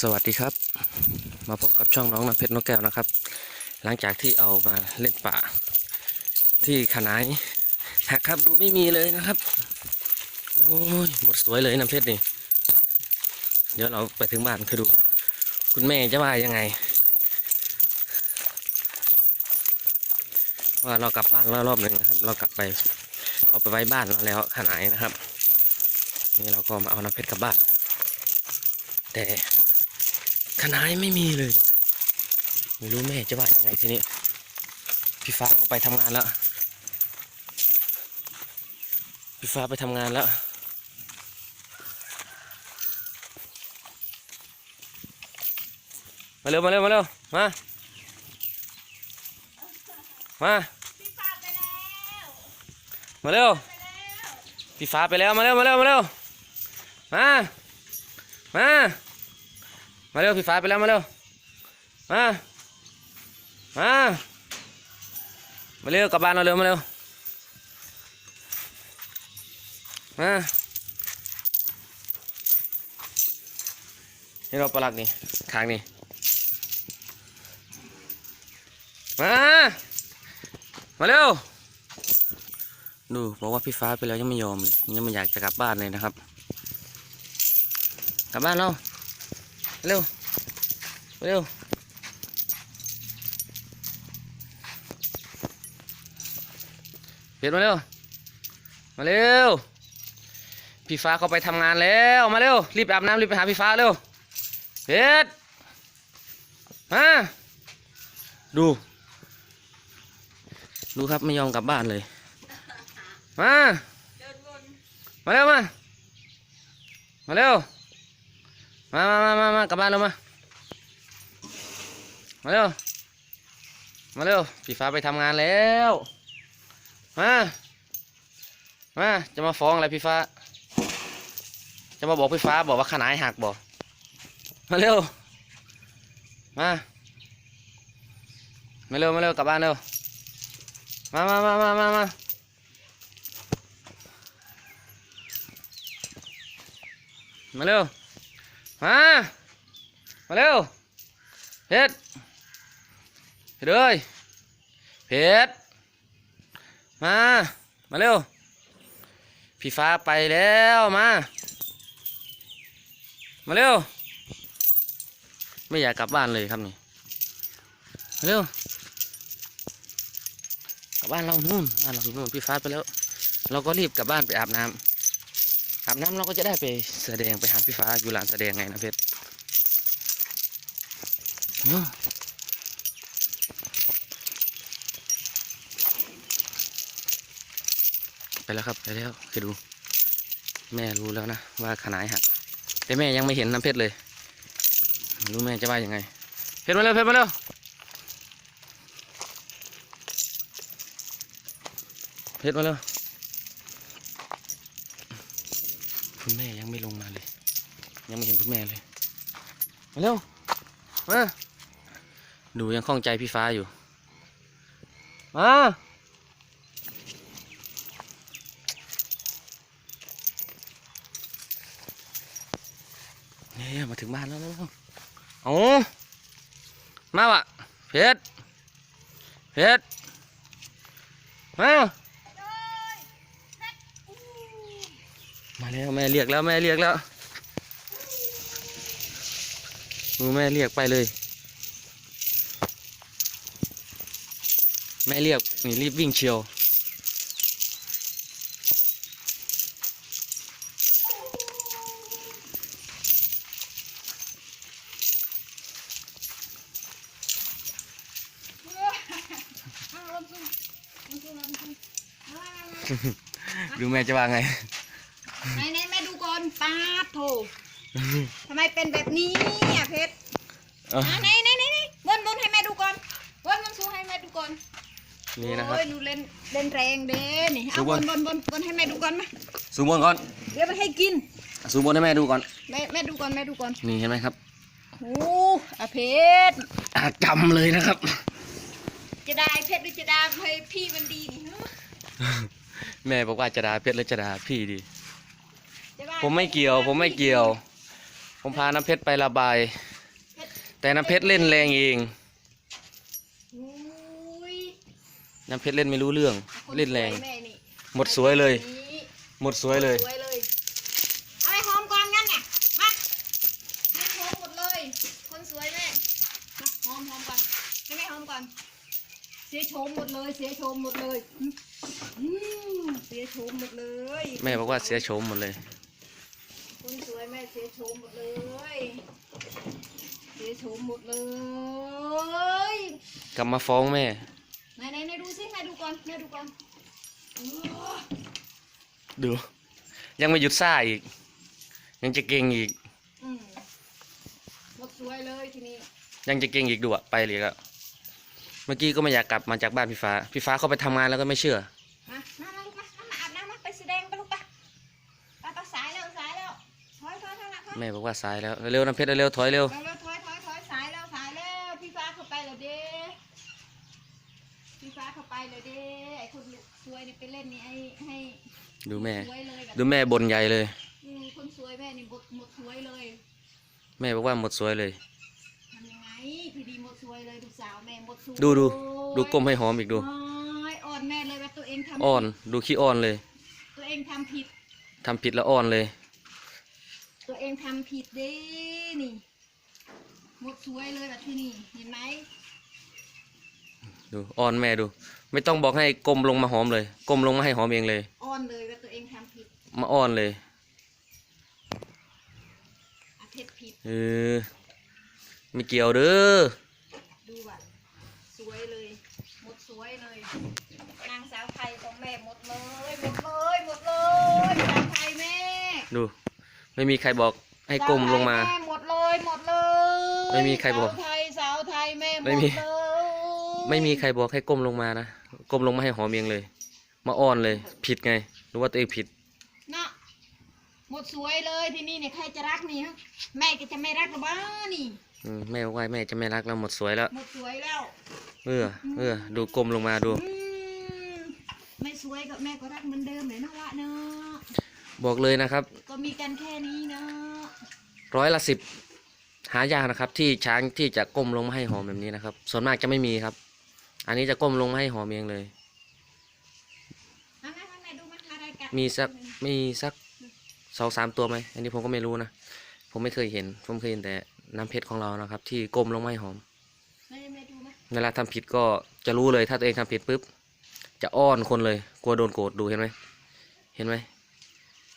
สวัสดีครับ มาพบกับช่องน้องน้ำเพชรนกแก้วนะครับ หลังจากที่เอามาเล่นป่า ที่ขนายหักครับดูไม่มีเลยนะครับโอ้ยหมดสวยเลยน้ำเพชรนี่เดี๋ยวเราไปถึงบ้านคือดู คุณแม่จะว่ายังไง ว่าเรากลับบ้านแล้วรอบหนึ่งนะครับ เรากลับไปเอาไปไว้บ้านเราแล้วขนายนะครับ นี่เราก็มาเอาน้ำเพชรกลับบ้านแต่ คณะไม่มีเลย ไม่รู้แม่จะว่ายังไงทีนี้ พี่ฟ้าก็ไปทำงานแล้ว พี่ฟ้าไปทำงานแล้วมาเร็วมาเร็วมาเร็วมา มามาเร็วพี่ฟ้าไปแล้วมาเร็วมาเร็วมาเร็วมามา มาเร็วพี่ฟ้าไปแล้วมาเร็ว มา มา มาเร็วกลับบ้านเราเร็วมาเร็ว มานี่เราปลักนี่ขางนี่ มา มาเร็ว ดูบอกว่าพี่ฟ้าไปแล้วยังไม่ยอมเลยยังไม่อยากจะกลับบ้านเลยนะครับ กลับบ้านเรา เร็ว เร็วเพียรมาเร็ว มาเร็ว พี่ฟ้าเขาไปทำงานแล้ว มาเร็ว รีบอาบน้ำรีบไปหาพี่ฟ้าเร็วเพชรมาดู ดูครับไม่ยอมกลับบ้านเลย มา มาเร็วมา มาเร็ว มามามามามากลับบ้านเรามา มาเร็ว มาเร็วพี่ฟ้าไปทำงานแล้ว มา มา จะมาฟ้องอะไรพี่ฟ้า จะมาบอกพี่ฟ้าบอกว่าขนายหักบอก มาเร็ว มา มาเร็วมาเร็วกลับบ้านเร็ว มามามามามามามาเร็ว มา มาเร็วเพชรเพชรเอ้ยเพชรมา มาเร็ว พี่ฟ้าไปแล้วมา มาเร็ว ไม่อยากกลับบ้านเลยครับนี่ มาเร็ว กลับบ้านเรานู่นบ้านเราอยู่นู่นพี่ฟ้าไปแล้ว เราก็รีบกลับบ้านไปอาบน้ำ อาบน้ำเราก็จะได้ไปแสดงไปหาพี่ฟ้าอยู่ลานแสดงไงนะเพชรไปแล้วครับไปแล้วคือดู แม่รู้แล้วนะว่าขนายหักแต่แม่ยังไม่เห็นน้ำเพชรเลยรู้แม่จะว่ายังไง เพชรมาเร็วเพชรมาเร็วเพชรมาเร็ว คุณแม่ยังไม่ลงมาเลย ยังไม่เห็นคุณแม่เลย มาเร็ว มาดูยังคล่องใจพี่ฟ้าอยู่ มาเนี่ยมาถึงบ้านแล้วแล้วโอ้มาวะเพชรเพชรมา มาแล้วแม่เรียกแล้วแม่เรียกแล้วดูแม่เรียกไปเลย แม่เรียกนี่รีบวิ่งเชียวดูแม่จะว่าไง ไหนไหนแม่ดูก่อนป้าดโถทำไมเป็นแบบนี้อะเพชรเอาอะไหนไหนไหนไหนวนวนให้แม่ดูก่อนวนวนสู้ให้แม่ดูก่อนนี่นะครับ โอ้ยหนูเล่นเล่นแรงเด้นี่สู้เอาบวนนวนวนวนให้แม่ดูก่อนไหมซูมบนก่อน เดี๋ยวไปให้กินซูมบนให้แม่ดูก่อน แม่แม่ดูก่อนแม่ดูก่อนนี่เห็นไหมครับโอ้อะเพชรอาจำเลยนะครับ จะได้เพชรหรือจะได้ให้พี่มันดีนี่ฮะ แม่บอกว่าจะด่าเพชรหรือจะด่าพี่ดีจะว่า ผมไม่เกี่ยว ผมไม่เกี่ยว ผมพาน้ำเพชรไประบายเแต่น้ำเพชรเล่นแรงเองอุ้ยน้ำเพชรเล่นไม่รู้เรื่องคนเล่นแรงสวยแม่นี่หมดสวยเลยแบบนี้หมดสวยเลยสวยเลย เอาไปหอมก่อนงั้นเนี่ยมาให้หอมหมดเลย คนสวยแม่มาหอมหอมก่อนให้แม่หอมก่อน เสียโฉมหมดเลย เสียโฉมหมดเลย อืมอืมเสียโฉมหมดเลย แม่บอกว่าเสียโฉมหมดเลย คนสวยแม่เสียโฉมหมดเลย เสีย โฉมหมดเลยกลับมาฟ้องแม่ ไหนไหนไหนดูสิแม่ดูก่อนแม่ดูก่อนอื้อดู ยังไม่หยุดซ่าอีก ยังจะเก่งอีก อืมหมดสวยเลยทีนี้ยังจะเก่งอีกดูอะไปเลยก็เมื่อกี้ก็ไม่อยากกลับมาจากบ้านพี่ฟ้า พี่ฟ้าเขาไปทำงานแล้วก็ไม่เชื่อ มามามาลูกมามาอาบน้ำมาไปแสดงไปลูกไปไปไปสายแล้วสายแล้วถอยถอยถอยถอยแม่บอกว่าสายแล้วเร็วน้ำเพชรเร็วๆถอยเร็ว เร็วเร็วถอยถอยถอยสายแล้วสายแล้วพี่ฟ้าเข้าไปแล้วเด้ พี่ฟ้าเข้าไปแล้วเด้ไอ้คนสวยนี่ไปเล่นนี่ไอ้ให้ดูแม่ สวยเลยแบบดูแม่บนใหญ่เลย อืมคนสวยแม่นี่หมดหมดสวยเลยแม่บอกว่าหมดสวยเลย ทำยังไงพี่ดีหมดสวยเลยลูกสาวแม่หมดสวยดูดูดูก้มให้หอมอีกดูโอ้ยอ่อนแม่เลยว่าตัวเองทำอ้อนผิดดูขี้อ้อนเลยตัวเองทำผิด ทำผิดแล้วอ้อนเลย ตัวเองทำผิดเด้นี่ หมดสวยเลยแบบที่นี่เห็นไหม ดูอ้อนแม่ดู ไม่ต้องบอกให้ก้มลงมาหอมเลยก้มลงมาให้หอมเองเลยอ่อนเลยว่าตัวเองทำผิดมาอ้อนเลยอาเพชรผิดเออไม่เกี่ยวเด้อดูว่ะสวยเลย หมดสวยเลยนางสาวไทยของแม่หมดเลยหมดเลยหมดเลยสาวไทยแม่ดู ไม่มีใครบอกให้ก้มลงมา สวไทยแหมดเลยหมดเลยไม่มีใครบอกสาวไทยสาวไทยแม่หมดไม่มี เลย ไม่มีใครบอกให้ก้มลงมานะ ก้มลงมาให้หอมเองเลย มาอ้อนเลย ผิดไง รู้ว่าตัวเองผิดเนาะหมดสวยเลยที่นี่เนี่ยใครจะรักนี่ฮะแม่ก็จะไม่รักหรอบ้านี่อืมแม่บอกว่าแม่จะไม่รักแล้วหมดสวยแล้ว หมดสวยแล้วเออเออดูก้มลงมาดูอืมไม่สวยกับแม่ก็รักเหมือนเดิมเลยนะวะเนาะบอกเลยนะครับ ก็มีกันแค่นี้เนาะร้อยละสิบหายากนะครับ ที่ช้างที่จะก้มลงมาให้หอมแบบนี้นะครับ ส่วนมากจะไม่มีครับ อันนี้จะก้มลงมาให้หอมเองเลยเอางั้นเอางั้นดูมันอะไรกันมีสักมีสักสองสามตัวไหมอันนี้ผมก็ไม่รู้นะ ผมไม่เคยเห็น ผมเคยเห็นแต่น้ำเพชรของเรานะครับ ที่ก้มลงมาให้หอมไม่ไม่ดูมั้ยเวลาทำผิดก็จะรู้เลยถ้าตัวเองทำผิดปุ๊บจะอ้อนคนเลย กลัวโดนโกรธดูเห็นไหมเห็นไหม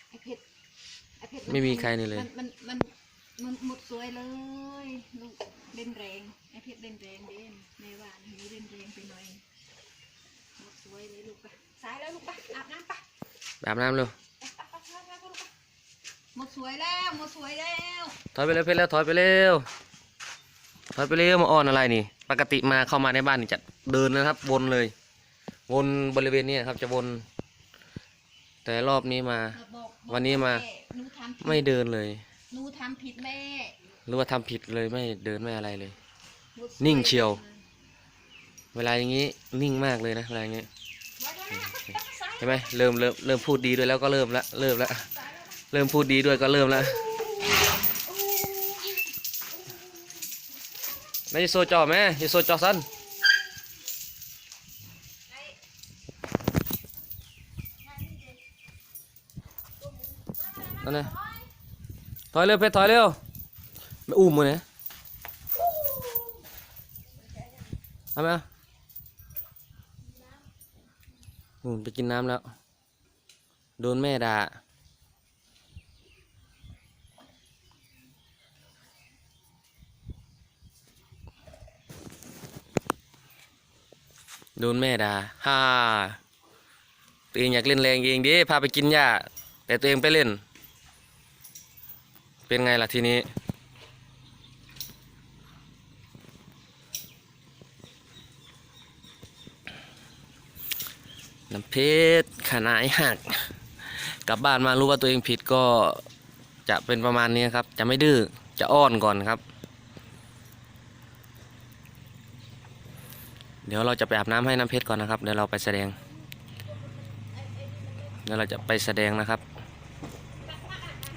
ไอเพชรไอเพชรไม่มีใครนี่เลย มันมันมันมันหมดสวยเลยลูกเล่นแรงไอ เพชรเล่นแรงเด่นแม่ว่าหนูเล่นแรงไปหน่อยหมดสวยเลยลูกไปสายแล้วลูกไปอาบน้ำไปแบบอาบน้ำเร็วหมดสวยแล้วหมดสวยแล้วถอยไปเร็วเพชรแล้วถอยไปเร็วถอยไปเร็วมาอ้อนอะไรนี่ ปกติมาเข้ามาในบ้านนี่จะเดินนะครับ วนเลย วนบริเวณนี้ครับจะวน แต่รอบนี้มาบอกบอกวันนี้มาแหนูทำผิดไม่เดินเลยหนูทำผิดแม่หรือว่าทำผิดเลยไม่เดินไม่อะไรเลยหมดส นิ่งเชียว เวลาอย่างนี้นิ่งมากเลยนะเวลาอย่างนี้เห็นไหมเริ่มเริ่มเริ่มพูดดีด้วยแล้วก็เริ่มละเริ่มละเริ่มพูดดีด้วยก็เริ่มละไม่โซจอแม่อย่โซจอสั้นนั่นไงถอยเร็วเพชรถอยเร็วไม่อุ้มมือเนี่ยเอา ไหมเอาอืมไปกินน้ำแล้ว โดนแม่ด่าโดนแม่ด่าฮ่าตัวเองอยากเล่นแรงเองดิพาไปกินหญ้าแต่ตัวเองไปเล่น เป็นไงล่ะทีนี้ น้ำเพชรขนายหัก กลับบ้านมารู้ว่าตัวเองผิดก็จะเป็นประมาณนี้ครับ จะไม่ดื้อจะอ้อนก่อนครับ เดี๋ยวเราจะไปอาบน้ำให้น้ำเพชรก่อนนะครับ เดี๋ยวเราไปแสดง เดี๋ยวเราจะไปแสดงนะครับ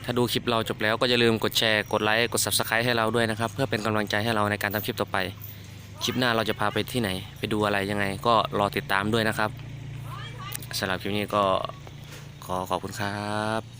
ถ้าดูคลิปเราจบแล้วก็อย่าลืมกดแชร์ กดไลค์ กด subscribe ให้เราด้วยนะครับ เพื่อเป็นกำลังใจให้เราในการทำคลิปต่อไป คลิปหน้าเราจะพาไปที่ไหน ไปดูอะไรยังไง ก็รอติดตามด้วยนะครับ สำหรับคลิปนี้ก็ขอขอบคุณครับ